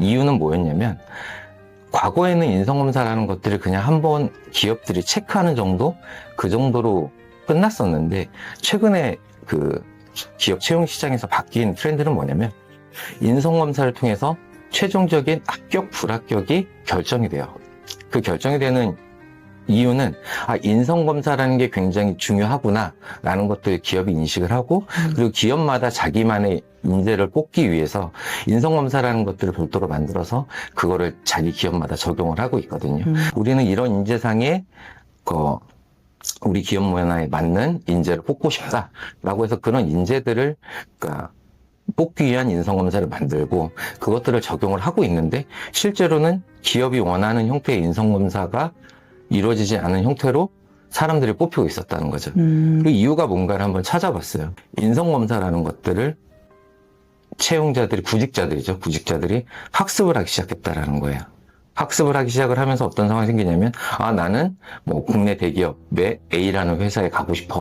이유는 뭐였냐면 과거에는 인성검사라는 것들을 그냥 한번 기업들이 체크하는 정도 그 정도로 끝났었는데 최근에 그 기업 채용 시장에서 바뀐 트렌드는 뭐냐면 인성검사를 통해서 최종적인 합격 불합격이 결정이 돼요. 그 결정이 되는 이유는 아 인성 검사라는 게 굉장히 중요하구나라는 것들 기업이 인식을 하고 그리고 기업마다 자기만의 인재를 뽑기 위해서 인성 검사라는 것들을 별도로 만들어서 그거를 자기 기업마다 적용을 하고 있거든요. 음. 우리는 이런 인재상에 그 우리 기업 문화에 맞는 인재를 뽑고 싶다라고 해서 그런 인재들을 그러니까 뽑기 위한 인성검사를 만들고 그것들을 적용을 하고 있는데 실제로는 기업이 원하는 형태의 인성검사가 이루어지지 않은 형태로 사람들이 뽑히고 있었다는 거죠. 음. 그 이유가 뭔가를 한번 찾아봤어요. 인성검사라는 것들을 채용자들이, 구직자들이죠. 구직자들이 학습을 하기 시작했다라는 거예요. 학습을 하기 시작을 하면서 어떤 상황이 생기냐면, 아, 나는 뭐 국내 대기업의 A라는 회사에 가고 싶어.